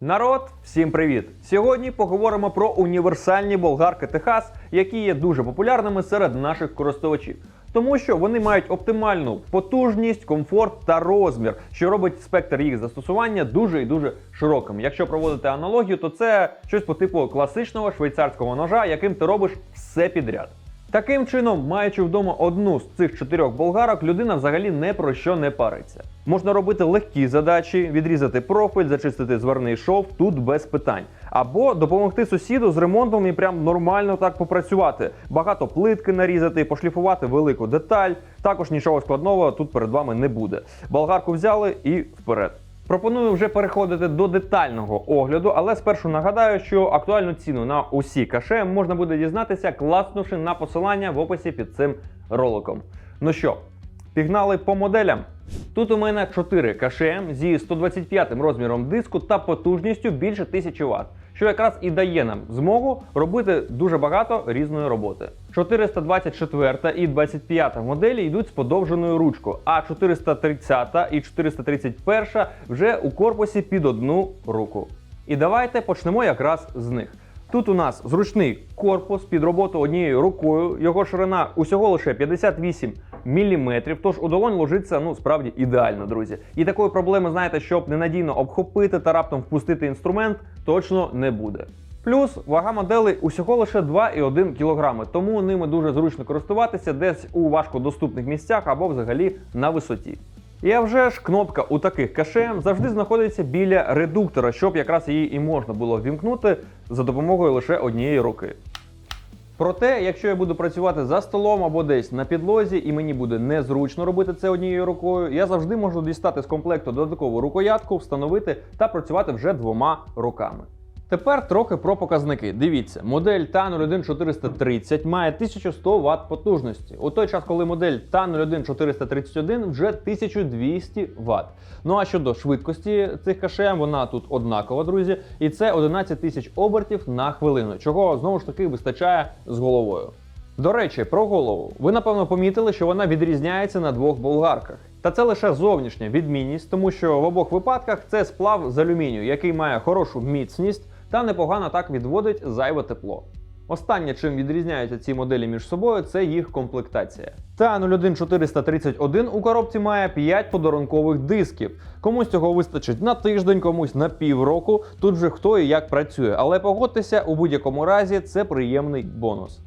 Народ, всім привіт! Сьогодні поговоримо про універсальні болгарки Техас, які є дуже популярними серед наших користувачів, тому що вони мають оптимальну потужність, комфорт та розмір, що робить спектр їх застосування дуже і дуже широким. Якщо проводити аналогію, то це щось по типу класичного швейцарського ножа, яким ти робиш все підряд. Таким чином, маючи вдома одну з цих чотирьох болгарок, людина взагалі не про що не париться. Можна робити легкі задачі, відрізати профіль, зачистити зварний шов тут без питань. Або допомогти сусіду з ремонтом і прям нормально так попрацювати. Багато плитки нарізати, пошліфувати велику деталь. Також нічого складного тут перед вами не буде. Болгарку взяли і вперед. Пропоную вже переходити до детального огляду, але спершу нагадаю, що актуальну ціну на усі каше можна буде дізнатися, класнувши на посилання в описі під цим роликом. Ну що, пігнали по моделям. Тут у мене 4 каше зі 125 розміром диску та потужністю більше 1000 Вт, що якраз і дає нам змогу робити дуже багато різної роботи. 424 і 25 моделі йдуть з подовженою ручкою, а 430 і 431 вже у корпусі під одну руку. І давайте почнемо якраз з них. Тут у нас зручний корпус під роботу однією рукою. Його ширина усього лише 58 мм, тож у долонь ложиться ну справді ідеально, друзі. І такої проблеми, знаєте, щоб ненадійно обхопити та раптом впустити інструмент, точно не буде. Плюс вага моделей усього лише 2,1 кг, тому ними дуже зручно користуватися десь у важкодоступних місцях або взагалі на висоті. І а вже ж кнопка у таких кашем завжди знаходиться біля редуктора, щоб якраз її і можна було вімкнути за допомогою лише однієї руки. Проте, якщо я буду працювати за столом або десь на підлозі, і мені буде незручно робити це однією рукою, я завжди можу дістати з комплекту додаткову рукоятку, встановити та працювати вже двома руками. Тепер трохи про показники. Дивіться, модель TAN 01430 має 1100 Вт потужності. У той час, коли модель TAN 01431 вже 1200 Вт. Ну а щодо швидкості цих КШМ, вона тут однакова, друзі, і це 11 тисяч обертів на хвилину, чого знову ж таки вистачає з головою. До речі, про голову. Ви напевно помітили, що вона відрізняється на двох болгарках. Та це лише зовнішня відмінність, тому що в обох випадках це сплав з алюмінію, який має хорошу міцність та непогано так відводить зайве тепло. Останнє, чим відрізняються ці моделі між собою, це їх комплектація. Та 01431 у коробці має 5 подарункових дисків. Комусь цього вистачить на тиждень, комусь на півроку. Тут вже хто і як працює. Але погодьтеся, у будь-якому разі це приємний бонус.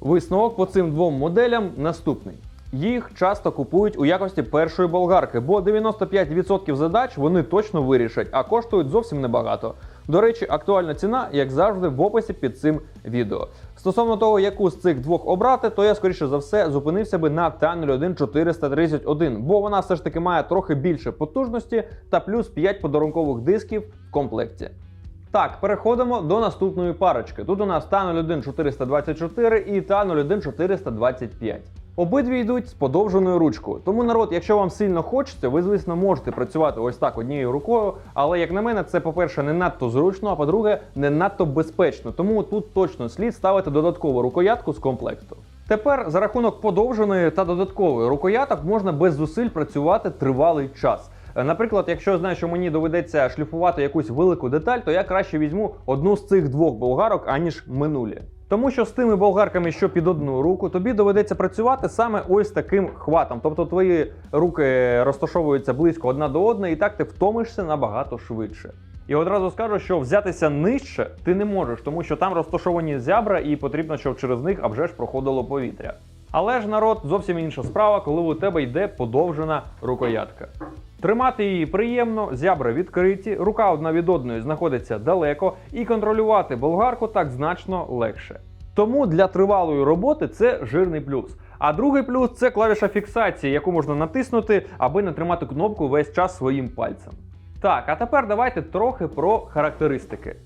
Висновок по цим двом моделям наступний. Їх часто купують у якості першої болгарки, бо 95% задач вони точно вирішать, а коштують зовсім небагато. До речі, актуальна ціна, як завжди, в описі під цим відео. Стосовно того, яку з цих двох обрати, то я скоріше за все зупинився би на T01431, бо вона все ж таки має трохи більше потужності та плюс 5 подарункових дисків в комплекті. Так, переходимо до наступної парочки. Тут у нас TAN 01424 і TAN 01425. Обидві йдуть з подовженою ручкою. Тому народ, якщо вам сильно хочеться, ви, звісно, можете працювати ось так однією рукою. Але як на мене, це, по-перше, не надто зручно, а по-друге, не надто безпечно. Тому тут точно слід ставити додаткову рукоятку з комплекту. Тепер за рахунок подовженої та додаткової рукояток можна без зусиль працювати тривалий час. Е, Наприклад, якщо я знаю, що мені доведеться шліфувати якусь велику деталь, то я краще візьму одну з цих двох болгарок, аніж минулі. Тому що з тими болгарками, що під одну руку, тобі доведеться працювати саме ось таким хватом. Тобто твої руки розташовуються близько одна до одної, і так ти втомишся набагато швидше. І одразу скажу, що взятися нижче ти не можеш, тому що там розташовані зябра, і потрібно, щоб через них а ж проходило повітря. Але ж народ зовсім інша справа, коли у тебе йде подовжена рукоятка. Тримати її приємно, зябра відкриті, рука одна від одної знаходиться далеко, і контролювати болгарку так значно легше. Тому для тривалої роботи це жирний плюс. А другий плюс це клавіша фіксації, яку можна натиснути, аби не тримати кнопку весь час своїм пальцем. Так, а тепер давайте трохи про характеристики.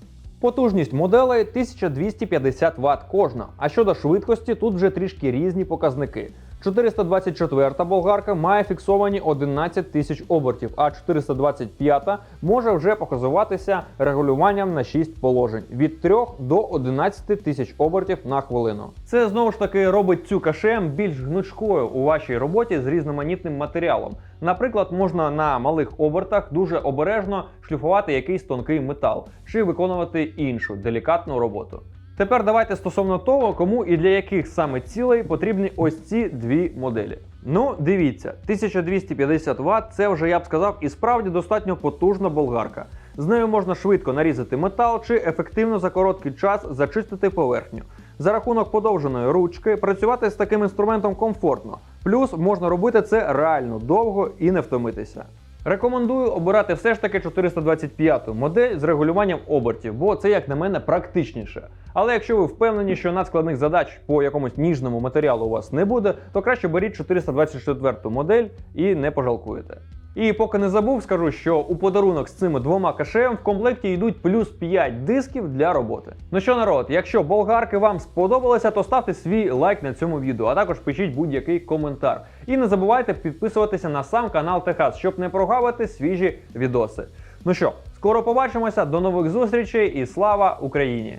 Потужність моделей 1250 Вт кожна. А щодо швидкості, тут вже трішки різні показники. 424 болгарка має фіксовані 11 тисяч обертів, а 425 може вже показуватися регулюванням на 6 положень від 3 до 11 тисяч обертів на хвилину. Це знову ж таки робить цю КШМ більш гнучкою у вашій роботі з різноманітним матеріалом. Наприклад, можна на малих обертах дуже обережно шліфувати якийсь тонкий метал чи виконувати іншу делікатну роботу. Тепер давайте стосовно того, кому і для яких саме цілей потрібні ось ці дві моделі. Ну, дивіться, 1250 Вт це вже я б сказав і справді достатньо потужна болгарка. З нею можна швидко нарізати метал чи ефективно за короткий час зачистити поверхню. За рахунок подовженої ручки працювати з таким інструментом комфортно. Плюс можна робити це реально довго і не втомитися. Рекомендую обирати все ж таки 425 модель з регулюванням обертів, бо це, як на мене, практичніше. Але якщо ви впевнені, що надскладних задач по якомусь ніжному матеріалу у вас не буде, то краще беріть 424 модель і не пожалкуєте. І поки не забув, скажу, що у подарунок з цими двома кашеєм в комплекті йдуть плюс 5 дисків для роботи. Ну що, народ, якщо болгарки вам сподобалися, то ставте свій лайк на цьому відео, а також пишіть будь-який коментар. І не забувайте підписуватися на сам канал Техас, щоб не прогавити свіжі відоси. Ну що, скоро побачимося, до нових зустрічей і слава Україні!